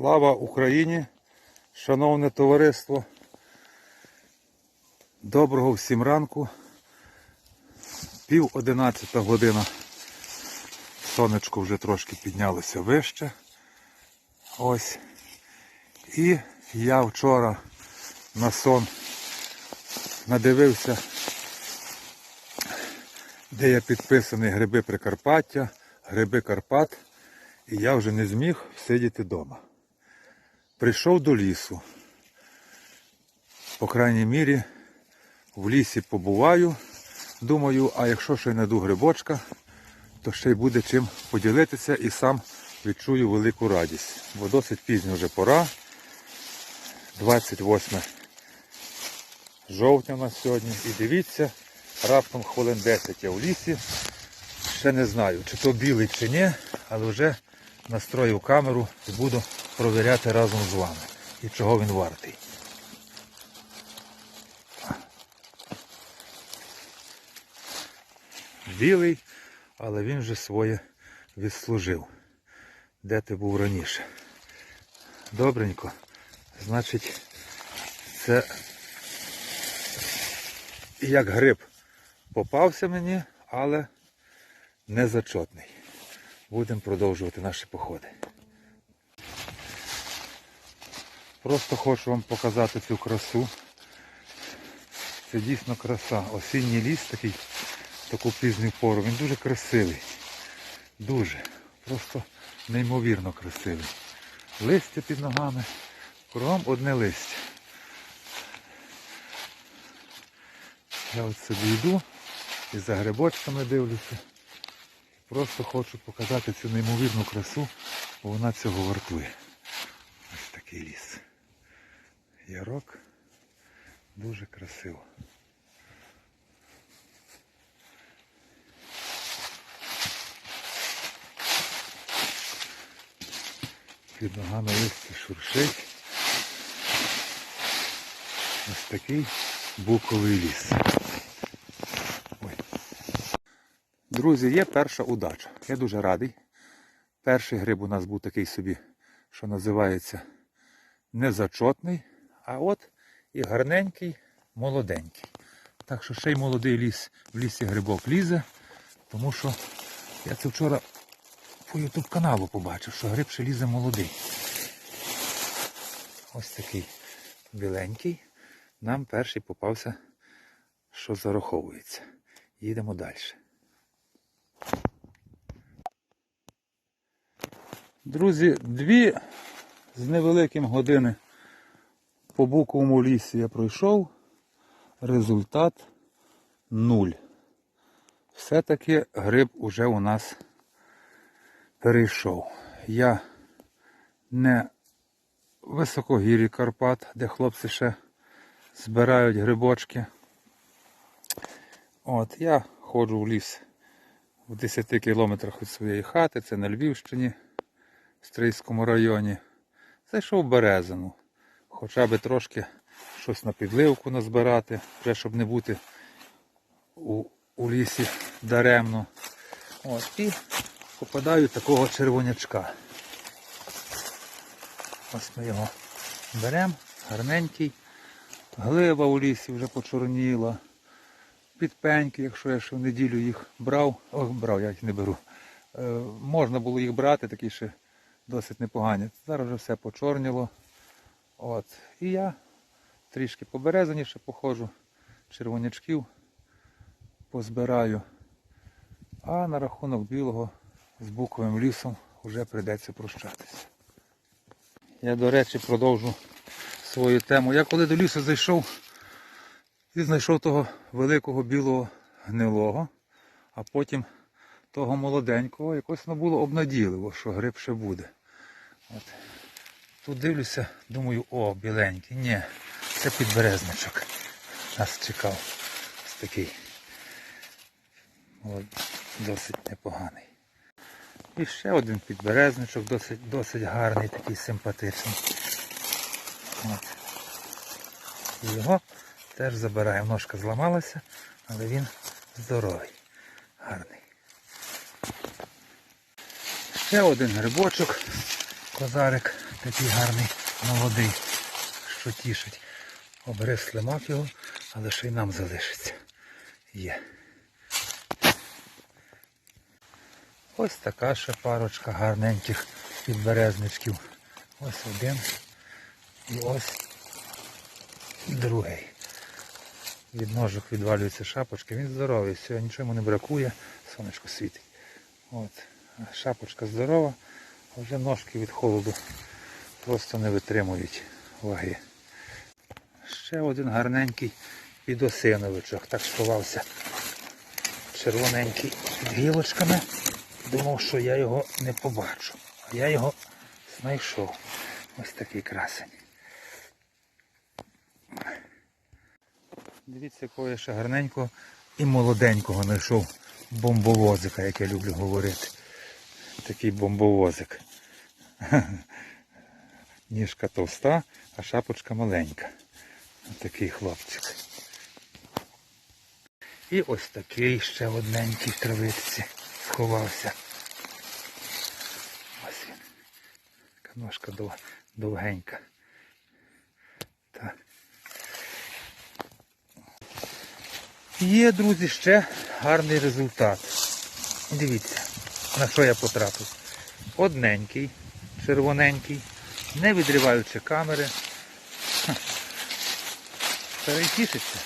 Слава Україні, шановне товариство. Доброго всім ранку. Пів одинадцята година. Сонечко вже трошки піднялося вище. Ось. І я вчора на сон надивився, де я підписаний Гриби Прикарпаття, Гриби Карпат, і я вже не зміг сидіти вдома. Прийшов до лісу. По крайній мірі, в лісі побуваю. Думаю, а якщо ще й найду грибочка, то ще й буде чим поділитися і сам відчую велику радість. Бо досить пізня вже пора. 28 жовтня у нас сьогодні. І дивіться, раптом хвилин 10 я в лісі. Ще не знаю, чи то білий, чи ні, але вже настроїв камеру і буду провіряти разом з вами. І чого він вартий. Білий, але він вже своє відслужив. Де ти був раніше? Добренько. Значить, це як гриб попався мені, але не зачотний. Будемо продовжувати наші походи. Просто хочу вам показати цю красу. Це дійсно краса. Осінній ліс такий, таку пізню пору. Він дуже красивий. Дуже. Просто неймовірно красивий. Листя під ногами. Кругом одне листя. Я от собі йду і за грибочками дивлюся. Просто хочу показати цю неймовірну красу, бо вона цього вартує. Ось такий ліс. Ярок дуже красиво. Під ногами листя шуршить. Ось такий буковий ліс. Ой. Друзі, є перша удача. Я дуже радий. Перший гриб у нас був такий собі, що називається незачотний, а от і гарненький, молоденький. Так що ще й молодий ліс в лісі грибок лізе, тому що я це вчора по ютуб каналу побачив, що гриб ще лізе молодий. Ось такий біленький. Нам перший попався, що зараховується. Їдемо далі. Друзі, дві з невеликим години по буковому лісі я пройшов. Результат нуль. Все-таки гриб уже у нас перейшов. Я не в високогір'ї Карпат, де хлопці ще збирають грибочки. От, я ходжу в ліс в 10 кілометрах від своєї хати, це на Львівщині, в Стрийському районі. Зайшов в березину. Хоча би трошки щось на підливку назбирати, вже щоб не бути у, у лісі даремно. От, і попадаю такого червонячка. Ось ми його беремо, гарненький. Глива у лісі вже почорніла. Підпеньки, якщо я ще в неділю їх брав, ох, брав, я їх не беру. Е, можна було їх брати, такі ще досить непогані. Зараз вже все почорніло. От. І я трішки поберезаніше походжу, червонячків позбираю. А на рахунок білого з буковим лісом вже прийдеться прощатися. Я, до речі, продовжу свою тему. Я коли до лісу зайшов і знайшов того великого білого гнилого, а потім того молоденького, якось воно було обнадійливо, що гриб ще буде. От. Тут дивлюся, думаю, о, біленький. Ні, це підберезничок. Нас чекав. Ось такий. От, досить непоганий. І ще один підберезничок, досить, досить гарний, такий симпатичний. От. Його теж забираємо. Ножка зламалася, але він здоровий, гарний. Ще один грибочок. Козарик такий гарний, молодий, що тішить. Обрез слимак його, але ще й нам залишиться. Є. Ось така ще парочка гарненьких підберезничків. Ось один і ось другий. Від ножок відвалюються шапочки. Він здоровий, все, нічого йому не бракує, сонечко світить. От. Шапочка здорова, вже ножки від холоду просто не витримують ваги. Ще один гарненький підосиновичок. Так сховався червоненький під гілочками. Думав, що я його не побачу. А я його знайшов. Ось такий красень. Дивіться, якого я ще гарненького і молоденького знайшов бомбовозика, як я люблю говорити. Такий бомбовозик. Ніжка товста, а шапочка маленька. Ось такий хлопчик. І ось такий ще одненький в травичці сховався. Ось він. Така ножка дов- довгенька. Так. Є, друзі, ще гарний результат. Дивіться, на що я потрапив. Одненький, червоненький, не відриваючи камери. Ха. Старий тішиться.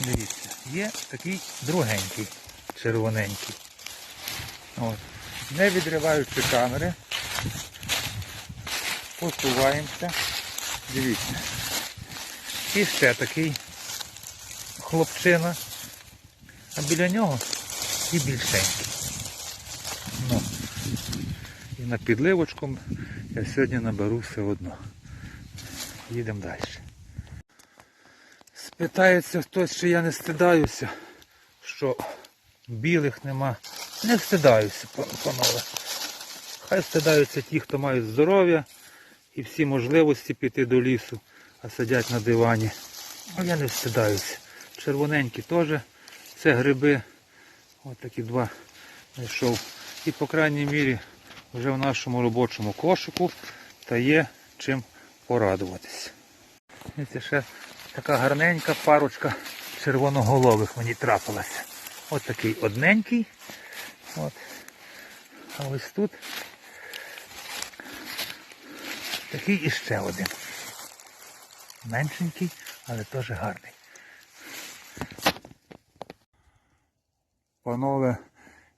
Дивіться, є такий другенький, червоненький. От. Не відриваючи камери, посуваємося. Дивіться. І ще такий хлопчина, а біля нього і більшенький. Ну, і на підливочку я сьогодні наберу все одно. Їдемо далі. Спитається хтось, чи я не стидаюся, що білих нема. Не встидаюся, панове. Хай стидаються ті, хто мають здоров'я і всі можливості піти до лісу, а сидять на дивані. А я не встидаюся. Червоненькі теж. Це гриби. Ось такі два знайшов. І по крайній мірі вже в нашому робочому кошику та є чим порадуватися. Це ще така гарненька парочка червоноголових мені трапилася. Ось такий одненький. От. А ось тут такий іще один. Меншенький, але теж гарний. Панове,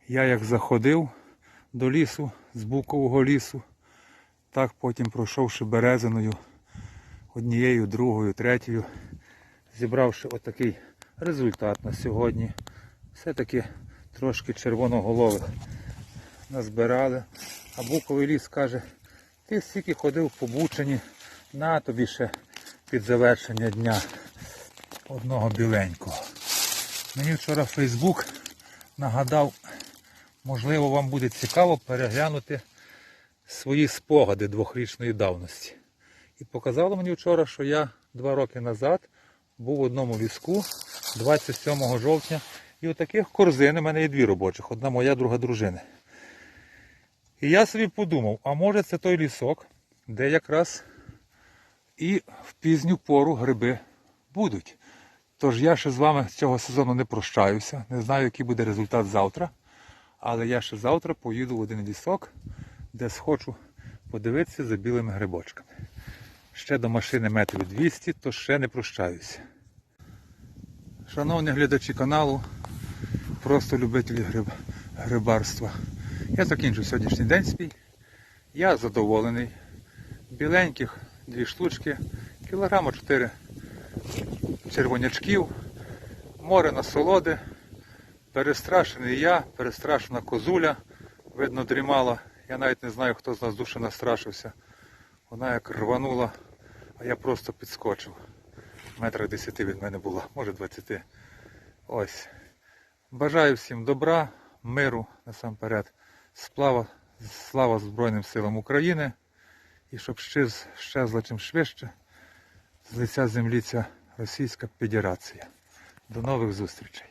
я як заходив до лісу, з букового лісу, так потім пройшовши березиною, однією, другою, третьою, зібравши отакий результат на сьогодні. Все-таки трошки червоноголових назбирали. А буковий ліс каже, ти стільки ходив по Бучині, на тобі ще під завершення дня одного біленького. Мені вчора Фейсбук нагадав, можливо, вам буде цікаво переглянути свої спогади двохрічної давності. І показало мені вчора, що я два роки назад був в одному ліску 27 жовтня. І отаких корзин у мене є дві робочих, одна моя, друга дружини. І я собі подумав, а може це той лісок, де якраз і в пізню пору гриби будуть. Тож я ще з вами цього сезону не прощаюся. Не знаю, який буде результат завтра. Але я ще завтра поїду в один лісок, де схочу подивитися за білими грибочками. Ще до машини метрів 200, то ще не прощаюся. Шановні глядачі каналу, просто любителі гриб, грибарства. Я закінчу сьогоднішній день свій. Я задоволений. Біленьких дві штучки, кілограма 4 червонячків, море насолоди, перестрашений я, перестрашена козуля, видно дрімала. Я навіть не знаю, хто з нас душе настрашився. Вона як рванула, а я просто підскочив. Метрах 10 від мене було, може 20. Ось. Бажаю всім добра, миру насамперед, сплава, слава Збройним силам України і щоб щез, щезла чим швидше з лиця землі ця Російська Федерація. До нових зустрічей.